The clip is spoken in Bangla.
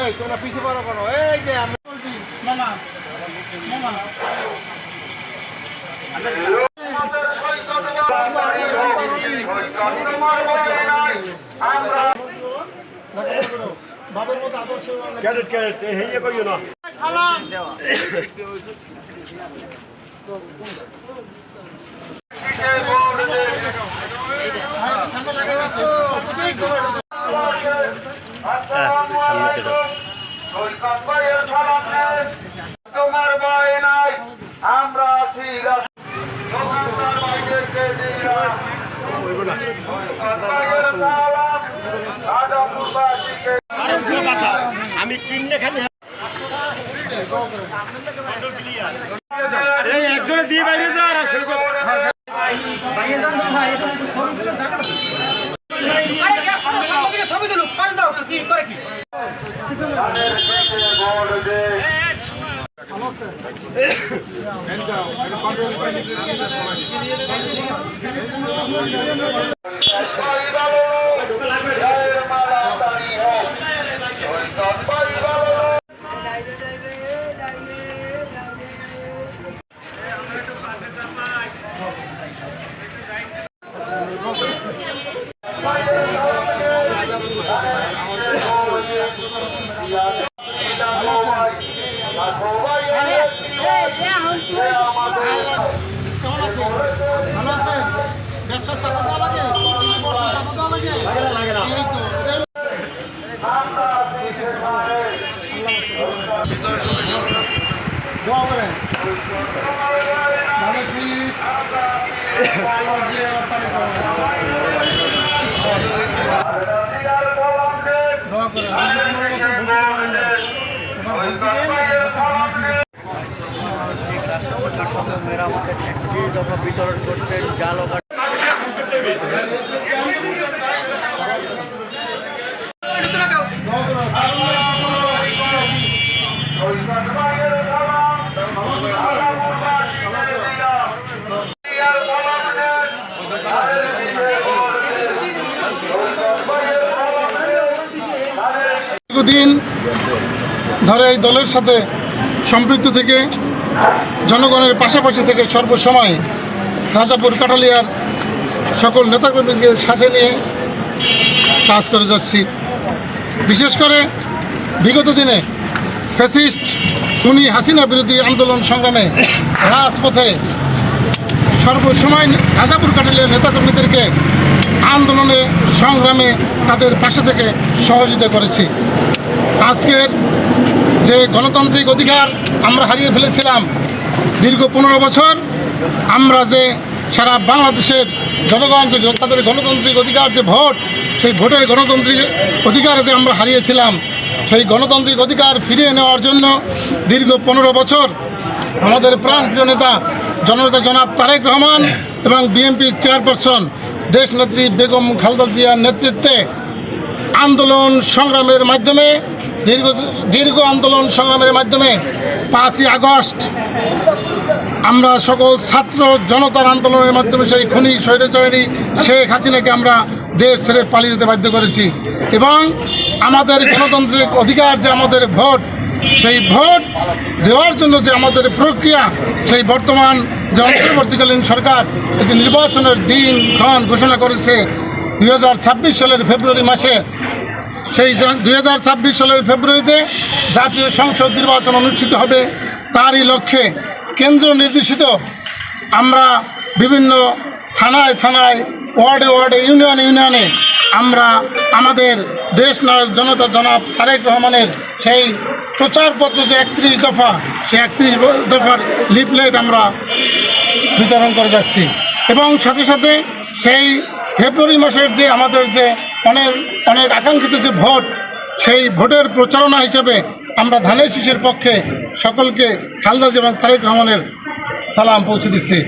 এই তোমরা পিছিয়ে পড়ো কেন? এই যে আমি ক্যারেট ক্যারেট হেয়ে কইও না। শিখে আমি কিনলে খালি এই একজনে দিয়ে বাইরে যা আর ভোট ব্যবসা চাঁদা দেওয়া লাগে লাগে লাগে না তো এই দোয়া করেন দোয়া করেন। মেরামতের একটি দফা বিতরণ করছেন জাল দীর্ঘদিন ধরে এই দলের সাথে সম্পৃক্ত থেকে, জনগণের পাশাপাশি থেকে সর্বসময় রাজাপুর কাঠালিয়ার সকল নেতাকর্মীকে সাথে নিয়ে কাজ করে যাচ্ছি। বিশেষ করে বিগত দিনে ফ্যাসিস্ট খুনি হাসিনা বিরোধী আন্দোলন সংগ্রামে রাজপথে সর্বসময় রাজাপুর কাঠালিয়ার নেতাকর্মীদেরকে আন্দোলনে, সংগ্রামে তাদের পাশে থেকে সহযোগিতা করেছি। আজকের যে গণতান্ত্রিক অধিকার আমরা হারিয়ে ফেলেছিলাম দীর্ঘ পনেরো বছর, আমরা যে সারা বাংলাদেশের জনগণ, যে তাদের গণতান্ত্রিক অধিকার যে ভোট, সেই ভোটের গণতান্ত্রিক অধিকার যে আমরা হারিয়েছিলাম, সেই গণতান্ত্রিক অধিকার ফিরিয়ে নেওয়ার জন্য দীর্ঘ পনেরো বছর আমাদের প্রাণপ্রিয় নেতা জননেতা জনাব তারেক রহমান এবং বিএনপির চেয়ারপারসন দেশনেত্রী বেগম খালেদা জিয়ার নেতৃত্বে আন্দোলন সংগ্রামের মাধ্যমে, দীর্ঘ দীর্ঘ আন্দোলন সংগ্রামের মাধ্যমে পাঁচই আগস্ট আমরা সকল ছাত্র জনতার আন্দোলনের মাধ্যমে সেই খুনি স্বৈরাচারী শেখ হাসিনাকে আমরা দেশ ছেড়ে পালিয়ে যেতে বাধ্য করেছি। এবং আমাদের গণতান্ত্রিক অধিকার যে আমাদের ভোট সেই ভোট দেওয়ার জন্য যে আমাদের প্রক্রিয়া, সেই বর্তমান যে অন্তর্বর্তীকালীন সরকার একটি নির্বাচনের দিন ক্ষণ ঘোষণা করেছে দু হাজার ছাব্বিশ সালের ফেব্রুয়ারি মাসে। সেই দুই হাজার ছাব্বিশ সালের ফেব্রুয়ারিতে জাতীয় সংসদ নির্বাচন অনুষ্ঠিত হবে। তারই লক্ষ্যে কেন্দ্র নির্দেশিত। আমরা বিভিন্ন থানায় থানায়, ওয়ার্ডে ওয়ার্ডে, ইউনিয়নে ইউনিয়নে আমরা আমাদের দেশ নায়ক জনতা জনাব তারেক রহমানের সেই প্রচারপত্র যে একত্রিশ দফা, সেই একত্রিশ দফার লিফলেট আমরা বিতরণ করে যাচ্ছি। এবং সাথে সাথে সেই ফেব্রুয়ারি মাসের যে আমাদের যে অনেক অনেক আকাঙ্ক্ষিত যে ভোট, সেই ভোটের প্রচারণা হিসেবে আমরা ধানের শীষের পক্ষে সকলকে খালদাজ এবং তারেক রহমানের সালাম পৌঁছে দিচ্ছি।